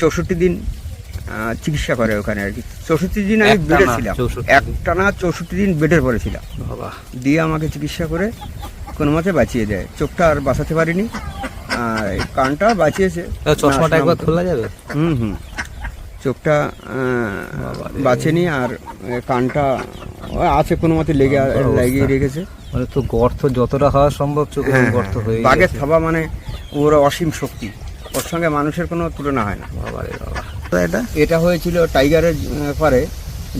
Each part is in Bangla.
চৌষট্টি দিন চিকিৎসা করে ওখানে আর কি। চৌষট্টি দিন আমি বেডে ছিলাম 64 দিন। একটানা চৌষট্টি দিন বেডের পরে ছিলাম বাবা। দিয়ে আমাকে চিকিৎসা করে কোনো মতে বাঁচিয়ে দেয়। চোখটা আর বাঁচাতে পারিনি। আর কানটা বাঁচিয়েছে। চশমাটা একবার খোলা যাবে? হুম হুম। চোখটা বাঁচেনি আর কানটা আছে কোনো মতে লেগে। লাগিয়ে রেখেছে। মানে তো গর্ত যতটা হওয়া সম্ভব চোখে হ্যাঁ, গর্ত হয়ে। বাঘের থাবা মানে ওর অসীম শক্তি। ওর সঙ্গে মানুষের কোনো তুলনা হয় না। বাবা রে বাবা। তো এটা? এটা হয়েছিল টাইগারের পরে।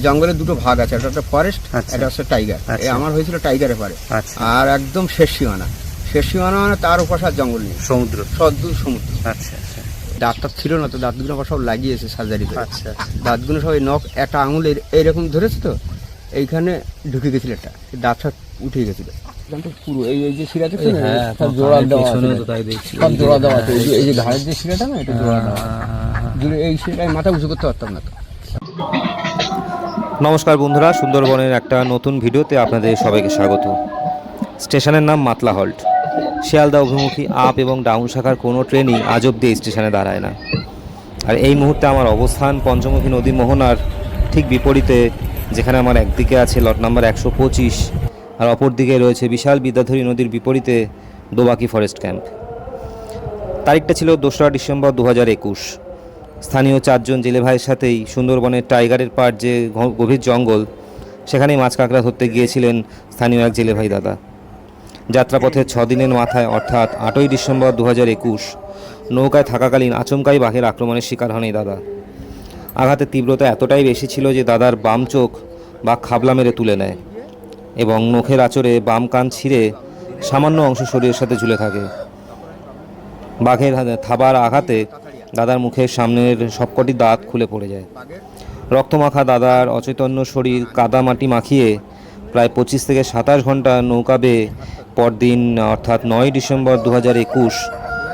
জঙ্গলের দুটো ভাগ আছে একটা হচ্ছে ফরেস্ট আচ্ছা। এটা হচ্ছে টাইগার আচ্ছা। আমার হয়েছিল টাইগারের পরে। আচ্ছা। আর একদম শেষ সীমানা। শেষ সীমানা মানে তার উপাসার জঙ্গল নেই। সমুদ্র। সদ্দূর সমুদ্র। আচ্ছা আচ্ছা। ডাক্তার ছিল না তো দাঁতগুলো আমার সব লাগিয়েছে সার্জারি আচ্ছা দাঁতগুলো সব নখ একটা আঙুল এর- এইরকম ধরেছে তো এইখানে ঢুকে গেছিল একটা। দাঁতটা উঠে গেছিল। পুরো এই এই যে শিরা দেখছেন না? হ্যাঁ সব জোড়া দেওয়া আছে। পেছনেও তো তাই দেখছি। সব জোড়া দেওয়া আছে। এই যে- এই যে ঘাড়ের যে শিরাটা না এটা জোড়া দেওয়া আছে। হ্যাঁ, এই শিরায় মাথা উঁচু করতে পারতাম না তো। নমস্কার বন্ধুরা সুন্দরবনের একটা নতুন ভিডিওতে আপনাদের সবাইকে স্বাগত। স্টেশনের নাম মাতলা হল্ট। শিয়ালদা অভিমুখী আপ এবং ডাউন শাখার কোনো ট্রেনই আজ অব্দি এই স্টেশনে দাঁড়ায় না। আর এই মুহূর্তে আমার অবস্থান পঞ্চমুখী নদী মোহনার ঠিক বিপরীতে যেখানে আমার একদিকে আছে লট নাম্বার একশো পঁচিশ। আর অপর দিকে রয়েছে বিশাল বিদ্যাধরী নদীর বিপরীতে দোবাকি ফরেস্ট ক্যাম্প। তারিখটা ছিল দোসরা ডিসেম্বর দু হাজার একুশ। স্থানীয় চারজন জেলে ভাইয়ের সাথেই সুন্দরবনের টাইগারের পাড় যে গভীর জঙ্গল, সেখানেই মাছ কাঁকড়া ধরতে গিয়েছিলেন স্থানীয় এক জেলে ভাই দাদা। যাত্রাপথের ছ দিনের মাথায়, অর্থাৎ আটই ডিসেম্বর দু হাজার একুশ, নৌকায় থাকাকালীন আচমকাই বাঘের আক্রমণের শিকার হন এই দাদা। আঘাতের তীব্রতা এতটাই বেশি ছিল যে দাদার বাম চোখ বা খাবলা মেরে তুলে নেয়। এবং নখের আচরে বাম কান ছিঁড়ে সামান্য অংশ শরীরের সাথে ঝুলে থাকে। বাঘের থাবার আঘাতে দাদার মুখের সামনের সবকটি দাঁত খুলে পড়ে যায়। রক্তমাখা দাদার অচৈতন্য শরীর কাদা মাটি মাখিয়ে প্রায় পঁচিশ থেকে সাতাশ ঘণ্টা নৌকা বেয়ে পরদিন, অর্থাৎ নয় ডিসেম্বর দু হাজার একুশ,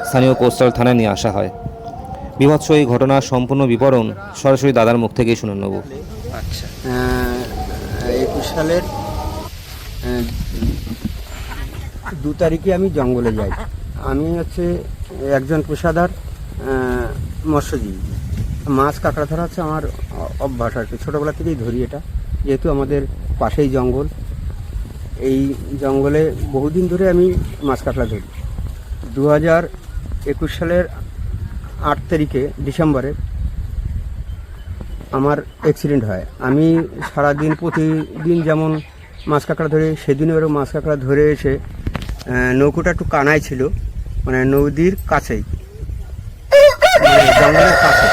স্থানীয় কোস্টাল থানায় নিয়ে আসা হয়। বিভৎস এই ঘটনার সম্পূর্ণ বিবরণ সরাসরি দাদার মুখ থেকেই শুনে নেব। আচ্ছা একুশ সালের দু তারিখে আমি জঙ্গলে যাই। আমি হচ্ছে একজন পেশাদার মৎস্যজীবী। মাছ কাঁকড়া ধরা হচ্ছে আমার অভ্যাস আর কি। ছোটোবেলা থেকেই ধরি এটা, যেহেতু আমাদের পাশেই জঙ্গল। এই জঙ্গলে বহুদিন ধরে আমি মাছ কাঁকড়া ধরি। দু হাজার একুশ সালের আট তারিখে ডিসেম্বরে আমার অ্যাক্সিডেন্ট হয়। আমি সারাদিন প্রতিদিন যেমন মাছ কাঁকড়া ধরে সেদিনও এরকম মাছ কাঁকড়া ধরে এসে নৌকোটা একটু কানায় ছিল মানে নদীর কাছেই মানে জঙ্গলের কাছে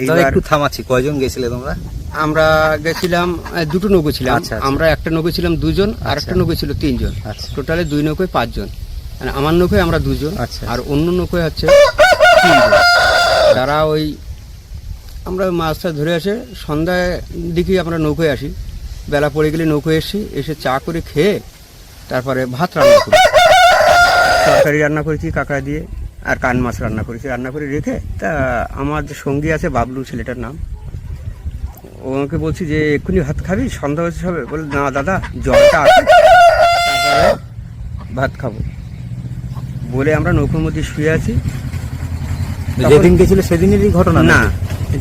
এইবার একটু থামাচ্ছি কয়জন গেছিলে তোমরা আমরা গেছিলাম দুটো নৌকো ছিলাম আচ্ছা, আচ্ছা। আমরা একটা নৌকো ছিলাম দুজন আর একটা আচ্ছা। নৌকো ছিল তিনজন আচ্ছা। টোটালে দুই নৌকোয় পাঁচজন মানে আমার নৌকোয় আমরা দুজন আচ্ছা। আর অন্য নৌকোয় হচ্ছে তারা ওই আমরা মাছটা ধরে আসে সন্ধ্যায় দিকেই আমরা নৌকোয় আসি বেলা পড়ে গেলে নৌকো এসে এসে চা করে খেয়ে তারপরে ভাত রান্না করি। তরকারি রান্না করেছি কাঁকড়া দিয়ে আর কান মাছ রান্না করেছি। রান্না করে রেখে তা আমার যে সঙ্গী আছে বাবলু ছেলেটার নাম ওকে বলছি যে এক্ষুনি ভাত খাবি? সন্ধ্যা হচ্ছে হবে বলে না দাদা জলটা আছে। ভাত খাব। বলে আমরা নৌকোর মধ্যে শুয়ে আছি। যেদিন গেছিলে সেদিনেরই ঘটনা না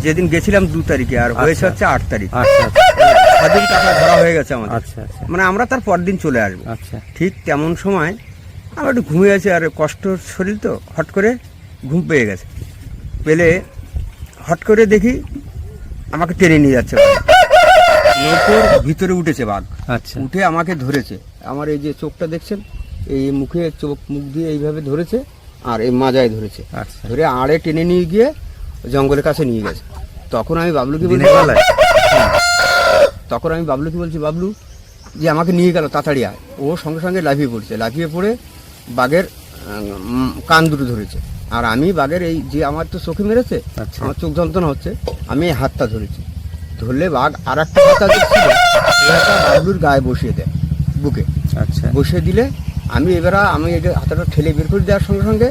যেদিন গেছিলাম দু তারিখে আর হয়েছে আচ্ছা। হচ্ছে আট তারিখ। আচ্ছা আচ্ছা। ছদিন টাকা ধরা হয়ে গেছে আমাদের। আচ্ছা আচ্ছা। মানে আমরা তার পরদিন চলে আসব। আচ্ছা। ঠিক তেমন সময় আমরা একটু ঘুমিয়ে আছি আর কষ্ট শরীর তো হট করে ঘুম পেয়ে গেছে। পেলে হট করে দেখি আমাকে টেনে নিয়ে যাচ্ছে। নৌকোর ভিতরে উঠেছে বাঘ। আচ্ছা। উঠে আমাকে ধরেছে। আমার এই যে চোখটা দেখছেন এই মুখে চোখ মুখ দিয়ে এইভাবে ধরেছে আর এই মাজায় ধরেছে। আচ্ছা। ধরে আড়ে টেনে নিয়ে গিয়ে জঙ্গলের কাছে নিয়ে গেছে। তখন আমি বাবলুকে বেলায়? তখন আমি বাবলুকে বলছি বাবলু যে আমাকে নিয়ে গেল তাড়াতাড়ি আয়। ও সঙ্গে সঙ্গে লাফিয়ে পড়ছে। লাফিয়ে পড়ে বাঘের কান দুটো ধরেছে। আর আমি বাঘের এই যে আমার তো চোখে মেরেছে আচ্ছা। আমার চোখ যন্ত্রণা হচ্ছে আমি এই হাতটা ধরেছি। ধরলে বাঘ আর একটা হাতা বাবলুর গায়ে বসিয়ে দেয় বুকে। আচ্ছা। বসিয়ে দিলে আমি এবার আমি এই হাতাটা ঠেলে বের করে দেওয়ার সঙ্গে সঙ্গে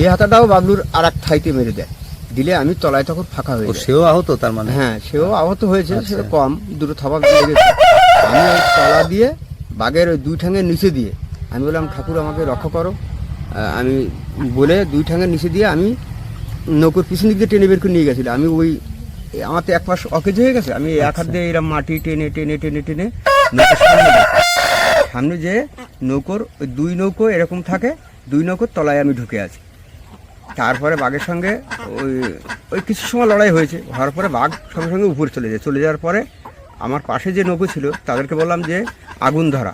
এই হাতাটাও বাবলুর আর এক থাইতে মেরে দেয়। দিলে আমি তলায় তখন ফাঁকা হয়ে সেও আহত তার মানে? হ্যাঁ সেও আহত হয়েছে আচ্ছা। সেটা কম দুটো থাবা লেগেছে আমি ওই তলা দিয়ে বাঘের ওই দুই ঠ্যাঙের নিচে দিয়ে আমি বললাম ঠাকুর আমাকে রক্ষা করো। আমি বলে দুই ঠ্যাঙের নিচে দিয়ে আমি নৌকোর পিছন দিক দিয়ে টেনে বের করে নিয়ে গেছিল আমি ওই আমার তো এক পাশ অকেজ হয়ে গেছে। আমি এক হাত দিয়ে এরকম মাটি টেনে টেনে টেনে টেনে নৌকোর সামনে সামনে যে নৌকোর ওই দুই নৌকো এরকম থাকে দুই নৌকোর তলায় আমি ঢুকে আছি। তারপরে বাঘের সঙ্গে ওই ওই কিছু সময় লড়াই হয়েছে। হওয়ার পরে বাঘ সঙ্গে সঙ্গে উপরে চলে যায়। চলে যাওয়ার পরে আমার পাশে যে নৌকো ছিল তাদেরকে বললাম যে আগুন ধরা।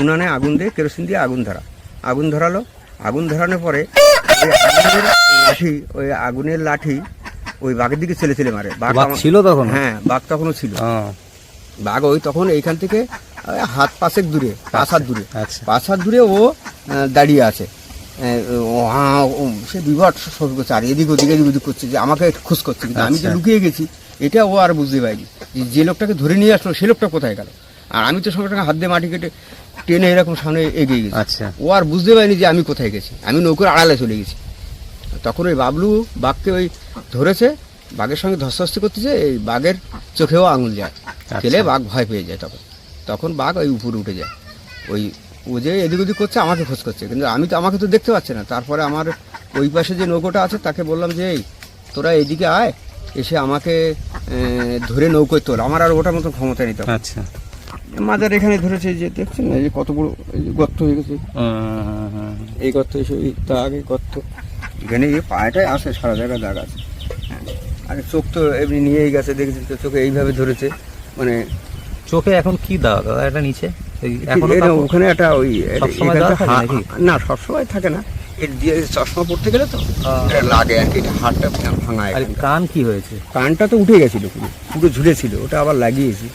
উনানে আগুন দিয়ে কেরোসিন দিয়ে আগুন ধরা। আগুন ধরালো। আগুন ধরানোর পরে ওই আগুনের লাঠি ওই আগুনের লাঠি ওই বাঘের দিকে ছেলে ছেলে মারে। বাঘ ছিল তখন? হ্যাঁ বাঘ তখনও ছিল। বাঘ ওই তখন এইখান থেকে হাত পাশেক দূরে পাঁচ হাত দূরে। আচ্ছা। পাঁচ হাত দূরে ও দাঁড়িয়ে আছে। হ্যাঁ, সে শুরু করছে এদিক ওদিক এদিক ওদিক করছে যে আমাকে খোঁজ করছে কিন্তু আমি যে আচ্ছা। লুকিয়ে গেছি এটা ও আর বুঝতে পারিনি। যে- যে লোকটাকে ধরে নিয়ে আসলো সে লোকটা কোথায় গেল? আর আমি তো সঙ্গে সঙ্গে হাত দিয়ে মাটি কেটে টেনে এরকম সামনে এগিয়ে গেছি। আচ্ছা। ও আর বুঝতে পারিনি যে আমি কোথায় গেছি। আমি নৌকোর আড়ালে চলে গেছি। তখন ওই বাবলু বাঘকে ওই ধরেছে বাঘের সঙ্গে ধস্তাধস্তি করতেছে এই বাঘের চোখেও আঙুল যায়। খেলে বাঘ ভয় পেয়ে যায় তখন। তখন বাঘ ওই উপরে উঠে যায়। ওই ও যে এদিক ওদিক করছে আমাকে খোঁজ করছে। কিন্তু আমি তো আমাকে তো দেখতে পাচ্ছি না। তারপরে আমার ওই পাশে যে নৌকোটা আছে তাকে বললাম যে এই তোরা এদিকে আয় এসে আমাকে ধরে নৌকোয় তোল। আমার আর ওটার মতো ক্ষমতা নিতে আচ্ছা। মাদার এখানে ধরেছে যে দেখছেন না এই যে কত বড় গর্ত হয়ে গেছে। এই গর্ত এসে তা আগে গর্ত। এখানে এই পায়েটাই আসে সারা জায়গায় দাগ আছে। আর চোখ তো এমনি নিয়েই গেছে দেখেছি তো চোখে এইভাবে ধরেছে। মানে চোখে এখন কি দাও দাদা এটা নিচে? ওখানে একটা ওই সবসময় এখানটা দেওয়া থাকে হা- নাকি? না সবসময় থাকে না। এর দিয়ে চশমা পড়তে গেলে তো এটা লাগে আর কি এটা হাড়টা ভাঙা আর কান কি হয়েছে? কানটা তো উঠে গেছিল পুরো পুরো ঝুলেছিল ওটা আবার লাগিয়েছি।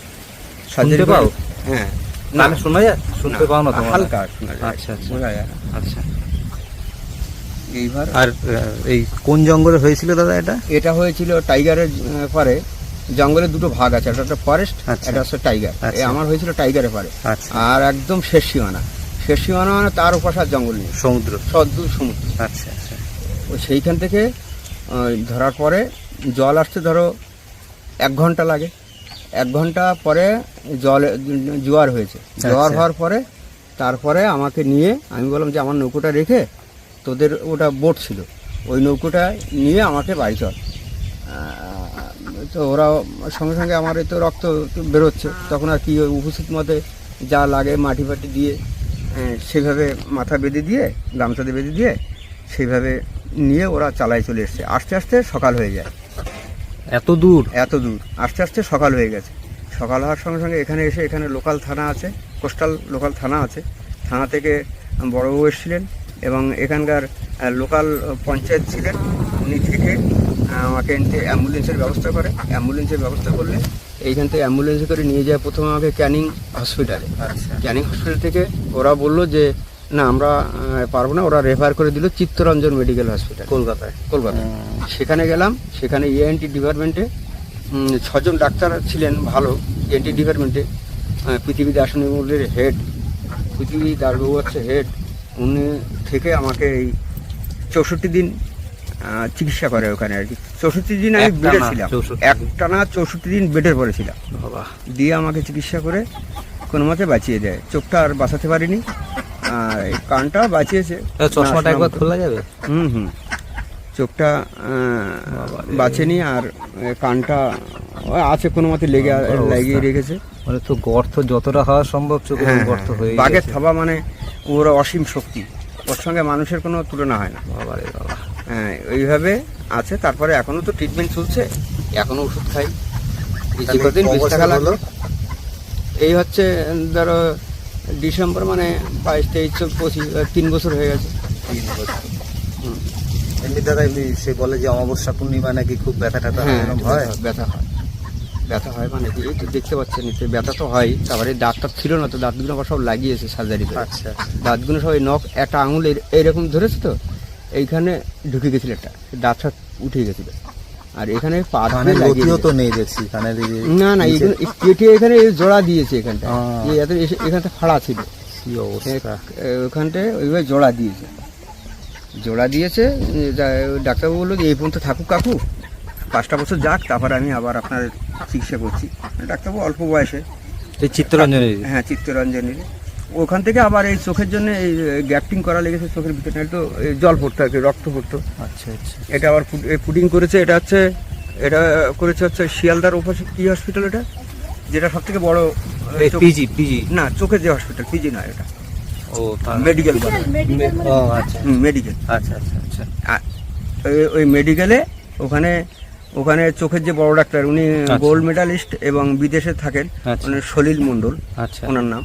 শুনতে পাও? হ্যাঁ। কানে শোনা যায় শুনতে পাও না তোমার। হালকা শোনা যায়। আচ্ছা, আচ্ছা। বোঝা যায় আচ্ছা। এইবার আর এই কোন জঙ্গলে হয়েছিল দাদা এটা? এটা হয়েছিল টাইগারের পরে। জঙ্গলের দুটো ভাগ আছে একটা হচ্ছে ফরেস্ট একটা হচ্ছে টাইগার আচ্ছা। এই আমার হয়েছিল টাইগারের পরে। আচ্ছা। আর একদম শেষ সীমানা। শেষ সীমানা মানে তার ওপাশে আর জঙ্গল নেই। সমুদ্র। সদ্দূর সমুদ্র। আচ্ছা আচ্ছা। ওই সেইখান থেকে ধরার পরে জল আসতে ধরো এক ঘণ্টা লাগে। এক ঘণ্টা পরে জল জোয়ার হয়েছে। জোয়ার আচ্ছা। হওয়ার পরে তারপরে আমাকে নিয়ে আমি বললাম যে আমার নৌকোটা রেখে তোদের ওটা বোট ছিল। ওই নৌকোটা নিয়ে আমাকে বাড়ি চল। তো ওরা সঙ্গে সঙ্গে আমার তো রক্ত বেরোচ্ছে। তখন আর কি উপস্থিত মতে যা লাগে মাটি ফাটি দিয়ে আহ, সেভাবে মাথা বেঁধে দিয়ে গামছাতে বেঁধে দিয়ে সেইভাবে নিয়ে ওরা চালায় চলে এসছে। আস্তে আস্তে সকাল হয়ে যায়। এত দূর? এত দূর। আস্তে আস্তে সকাল হয়ে গেছে। সকাল হওয়ার সঙ্গে সঙ্গে এখানে এসে এখানে লোকাল থানা আছে কোস্টাল লোকাল থানা আছে। থানা থেকে বড়বাবু এসেছিলেন এবং এখানকার লোকাল পঞ্চায়েত ছিলেন। উনি থেকে আমাকে এনতে অ্যাম্বুলেন্সের ব্যবস্থা করে। অ্যাম্বুলেন্সের ব্যবস্থা করলে এইখান থেকে অ্যাম্বুলেন্সে করে নিয়ে যায় প্রথমে আমাকে ক্যানিং হসপিটালে। আচ্ছা। ক্যানিং হসপিটাল থেকে ওরা বলল যে না আমরা পারব না। ওরা রেফার করে দিল চিত্তরঞ্জন মেডিকেল হসপিটাল। কলকাতায়। কলকাতায়। সেখানে গেলাম সেখানে E ইএনটি ডিপার্টমেন্টে ছজন ডাক্তার ছিলেন ভালো E ইএনটি ডিপার্টমেন্টে আহ, পৃথিবী দাসনের হেড পৃথিবী দাসবাবু হচ্ছে হেড উনি থেকে আমাকে এই চৌষট্টি দিন চিকিৎসা করে ওখানে আর কি। চৌষট্টি দিন আমি বেডে ছিলাম। 64 দিন। একটানা চৌষট্টি দিন বেডের পরে ছিলাম বাবা। দিয়ে আমাকে চিকিৎসা করে কোনো মতে বাঁচিয়ে দেয়। চোখটা আর বাঁচাতে পারিনি। আর কানটা বাঁচিয়েছে। চশমাটা একবার খোলা যাবে? হুম হুম। চোখটা বাঁচেনি আর কানটা আছে কোনো মতে লেগে লাগিয়ে রেখেছে। মানে তো গর্ত যতটা হওয়া সম্ভব চোখে হ্যাঁ, গর্ত হয়ে বাঘের থাবা মানে ওর অসীম শক্তি। ওর সঙ্গে মানুষের কোনো তুলনা হয় না। বাবা রে বাবা। হ্যাঁ ওইভাবে আছে। তারপরে এখনও তো ট্রিটমেন্ট চলছে। এখনও ওষুধ খাই। এই কদিন বিশ টাকা লাগল এই হচ্ছে ধরো ডিসেম্বর মানে বাইশ তেইশ পঁচিশ তিন বছর হয়ে গেছে। এমনি দাদা এমনি সে বলে যে অমাবস্যা পূর্ণিমা নাকি খুব ব্যথা ট্যাথা হ্যাঁ হয়। ব্যথা- হয়। ব্যথা হয় মানে কি? তো দেখতে পাচ্ছেন এতে ব্যথা তো হয়। তারপরে দাঁতটা ছিল না তো দাঁতগুলো আবার সব লাগিয়েছে সার্জারি আচ্ছা। দাঁতগুলো সব এই নখ একটা আঙুল এই- এইরকম ধরেছে তো? এইখানে ঢুকে গেছিল একটা দাঁতটা উঠে গেছিল। আর এখানে পা গতিও তো নেই দেখছি কানের না না এখানে কেটে এখানে এই জোড়া দিয়েছে এখানটা। আহ। এত এসে- এখানটা ফাড়া ছিল। ওখানটায় ওইভাবে জোড়া দিয়েছে। জোড়া দিয়েছে ডাক্তারবাবু বলল যে এই পর্যন্ত থাকুক কাকু। পাঁচটা বছর যাক তারপরে আমি আবার আপনার চিকিৎসা করছি। ডাক্তারবাবু অল্প বয়সে। চিত্তরঞ্জনের হ্যাঁ চিত্তরঞ্জনের ওখান থেকে আবার এই চোখের জন্য এই গ্যাপটিং করা লেগেছে চোখের ভিতরে তো এই জল পড়তো আর কি রক্ত পড়তো। আচ্ছা আচ্ছা এটা আবার পুডিং করেছে এটা হচ্ছে এটা করেছে হচ্ছে শিয়ালদার ওপাশে কি হসপিটাল এটা? যেটা সব থেকে বড় পিজি পিজি না চোখের যে হসপিটাল পিজি না এটা। ও মেডিকেল ও আচ্ছা মেডিকেল আচ্ছা আচ্ছা আচ্ছা। ওই মেডিকেলে ওখানে ওখানে চোখের যে বড় ডাক্তার উনি গোল্ড মেডালিস্ট এবং বিদেশে থাকেন আচ্ছা। সলিল মণ্ডল আচ্ছা। ওনার নাম।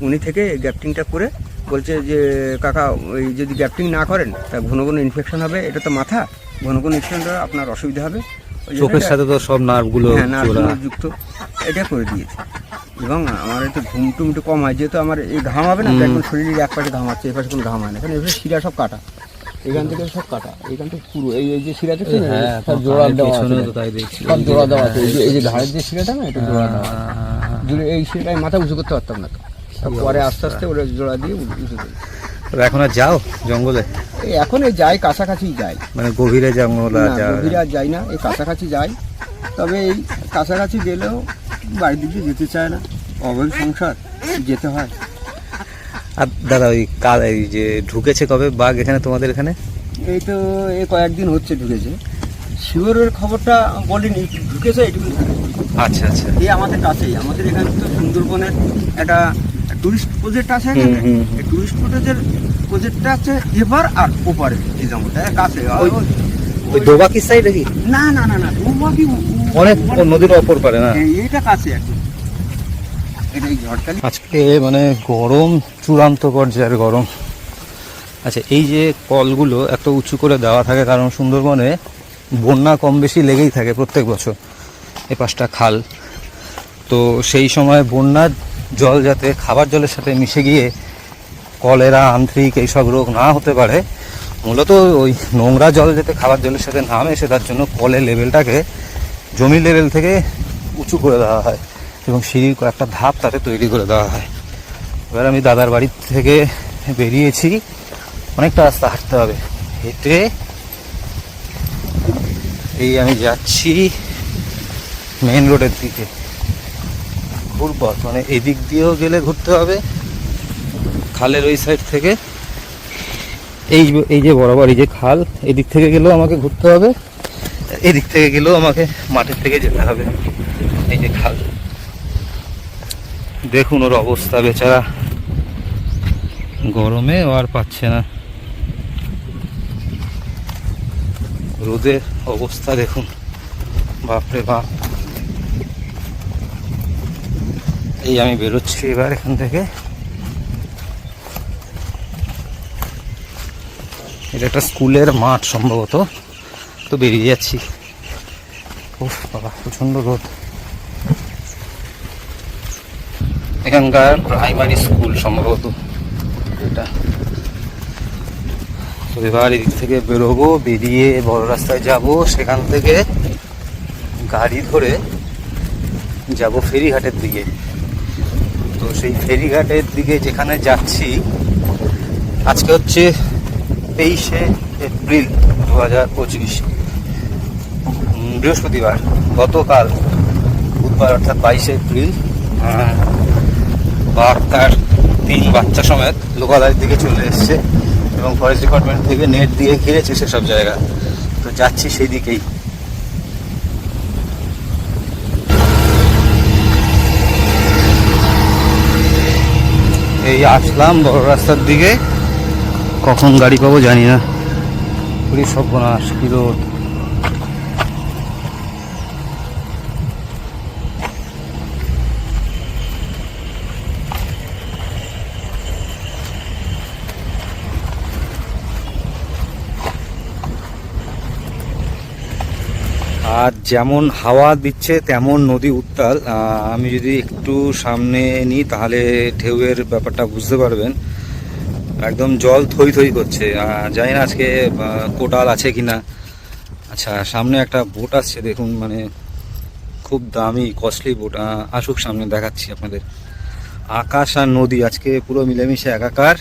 উনি থেকে গ্যাপটিংটা করে বলছে যে কাকা ওই যদি গ্যাপটিং না করেন তা ঘন ঘন ইনফেকশন হবে এটা তো মাথা। ঘন ঘন ইনফেকশন আপনার অসুবিধা হবে। চোখের সাথে তো সব নার্ভগুলো হ্যাঁ যুক্ত। এটা করে দিয়েছে। এবং আমার একটু ঘুম টুম একটু কম হয় যেহেতু আমার এই ঘাম হবে না এখন শরীরের এক পাশে ঘাম আছে এই পাশে কোনো ঘাম হয় না। এখানে এভাবে শিরা সব কাটা। এখান থেকে সব কাটা। এখান থেকে পুরো এই যে শিরা না, হ্যাঁ, সব জোড়া দেওয়া আছে। দেখছি। সব জোড়া দেওয়া আছে। এই যে- ঘাড়ের যে শিরাটা না এটা জোড়া দেওয়া এই শিরাটায় মাথা উঁচু করতে পারতাম না। তো পরে আস্তে আস্তে ওরা জোড়া দিয়ে উঁচু উঁচু এখন আর যাও জঙ্গলে? এখন এই যাই কাছাকাছি যাই। মানে গভীরে জঙ্গল গভীরে আর যাই না এই কাছাকাছি যাই। তবে এই কাছাকাছি গেলেও বাড়ির দিকে যেতে চায় না। অবৈধ সংসার যেতে হয়। আর দাদা ওই কাল এই যে ঢুকেছে কবে বাঘ এখানে তোমাদের এখানে? এই তো এই কয়েকদিন হচ্ছে ঢুকেছে। শিওরের খবরটা বলিনি ঢুকেছে এইটুকু আচ্ছা আচ্ছা। এই আমাদের কাছেই আমাদের এখানে তো সুন্দরবনের একটা টুরিস্ট প্রজেক্ট আছে এখানে। এই টুরিস্ট প্রজেক্টের প্রজেক্টটা আছে এবার আর ওপারে এই জঙ্গলটা কাছে ওই- দোবাকি সাইড কি না না না না ওবাকি অনেক নদীর অপর পারে না? এইটা কাছে একদম আজকে মানে গরম চূড়ান্ত পর্যায়ের গরম। আচ্ছা এই যে কলগুলো এত উঁচু করে দেওয়া থাকে কারণ সুন্দরবনে বন্যা কম বেশি লেগেই থাকে প্রত্যেক বছর। এ পাশটা খাল। তো সেই সময় বন্যার জল যাতে খাবার জলের সাথে মিশে গিয়ে কলেরা, আন্ত্রিক এইসব রোগ না হতে পারে, মূলত ওই নোংরা জল যাতে খাবার জলের সাথে না মেশে, তার জন্য কলের লেভেলটাকে জমি লেভেল থেকে উঁচু করে দেওয়া হয় এবং সিঁড়ির কয়েকটা ধাপ তাতে তৈরি করে দেওয়া হয়। এবার আমি দাদার বাড়ি থেকে বেরিয়েছি, অনেকটা রাস্তা হাঁটতে হবে। হেঁটে এই আমি যাচ্ছি মেন রোডের দিকে। ঘুরপথ মানে এদিক দিয়েও গেলে ঘুরতে হবে খালের ওই সাইড থেকে। এই এই যে বরাবর এই যে খাল এদিক থেকে গেলেও আমাকে ঘুরতে হবে। এদিক থেকে গেলেও আমাকে মাঠের থেকে যেতে হবে এই যে খাল। দেখুন ওর অবস্থা বেচারা। গরমে আর পাচ্ছে না। রোদের অবস্থা দেখুন। বাপরে বাপ। এই আমি বেরোচ্ছি। এবার এখান থেকে এটা একটা স্কুলের মাঠ সম্ভবত। তো বেরিয়ে যাচ্ছি। উফ বাবা, প্রচণ্ড রোদ। এখানকার প্রাইমারি স্কুল সম্ভবত এটা। তো এবার এদিক থেকে বেরোবো, বেরিয়ে বড় রাস্তায় যাব। সেখান থেকে গাড়ি ধরে যাব ফেরিঘাটের দিকে। সেই ফেরিঘাটের দিকে যেখানে যাচ্ছি আজকে হচ্ছে তেইশে এপ্রিল দু হাজার পঁচিশ বৃহস্পতিবার গতকাল বুধবার অর্থাৎ বাইশে এপ্রিল আহ, বাঘ তার তিন বাচ্চা সমেত লোকালয়ের দিকে চলে এসছে এবং ফরেস্ট ডিপার্টমেন্ট থেকে নেট দিয়ে ঘিরেছে সেসব জায়গা। তো যাচ্ছি সেই দিকেই। এই আসলাম বড় রাস্তার দিকে। কখন গাড়ি পাবো জানি না। পুরী সর্বনাশ কি রোদ আর যেমন হাওয়া দিচ্ছে, তেমন নদী উত্তাল। আমি যদি একটু সামনে নিই, তাহলে ঢেউয়ের ব্যাপারটা বুঝতে পারবেন। একদম জল থই থই করছে। জানি না আজকে কোটাল আছে কি না আচ্ছা সামনে একটা বোট আসছে, দেখুন মানে খুব দামি কস্টলি বোট। আসুক সামনে, দেখাচ্ছি আপনাদের। আকাশ আর নদী, আজকে পুরো মিলেমিশে একাকার।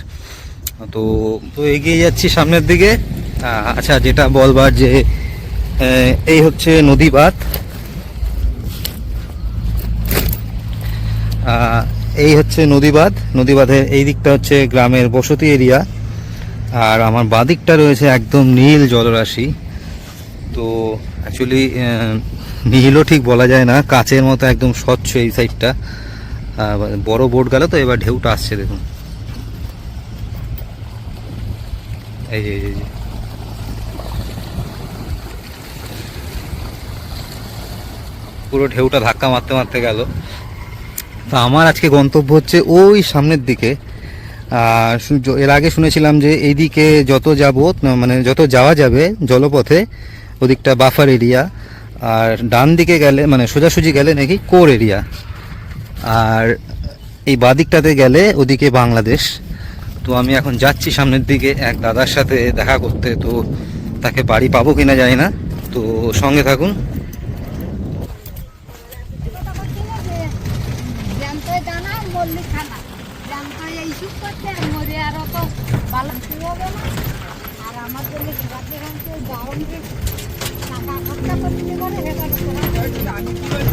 তো তো এগিয়ে যাচ্ছি সামনের দিকে। আচ্ছা যেটা বলবার যে এই হচ্ছে নদী বাঁধ। এই হচ্ছে নদী বাঁধ। নদীবাঁধ নদীবাঁধের এই দিকটা হচ্ছে গ্রামের বসতি এরিয়া। আর আমার বাদিকটা রয়েছে একদম নীল জলরাশি। তো অ্যাকচুয়ালি নীলও ঠিক বলা যায় না। কাচের মতো একদম স্বচ্ছ এই সাইডটা বড় বোট গেল তো এবার ঢেউটা আসছে দেখুন। এই যে এই যে, এই যে পুরো ঢেউটা ধাক্কা মারতে মারতে গেল। তো আমার আজকে গন্তব্য হচ্ছে ওই সামনের দিকে। এর আগে শুনেছিলাম যে এইদিকে যত যাব মানে যত যাওয়া যাবে জলপথে, ওদিকটা বাফার এরিয়া, আর ডান দিকে গেলে মানে সোজাসুজি গেলে নাকি কোর এরিয়া। আর এই বাদিকটাতে গেলে ওদিকে বাংলাদেশ। তো আমি এখন যাচ্ছি সামনের দিকে, এক দাদার সাথে দেখা করতে, তো তাকে বাড়ি পাবো কিনা জানি না। তো সঙ্গে থাকুন জ্যান্ত দানা মল্লি খানা জ্যান্ত এইসব করতে আর মরে আর অত ভালো হবে না আর আমার জন্য রাতে রাতে গরম যে টাকা খরচা করতে করে হেবার সবাই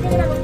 Gracias.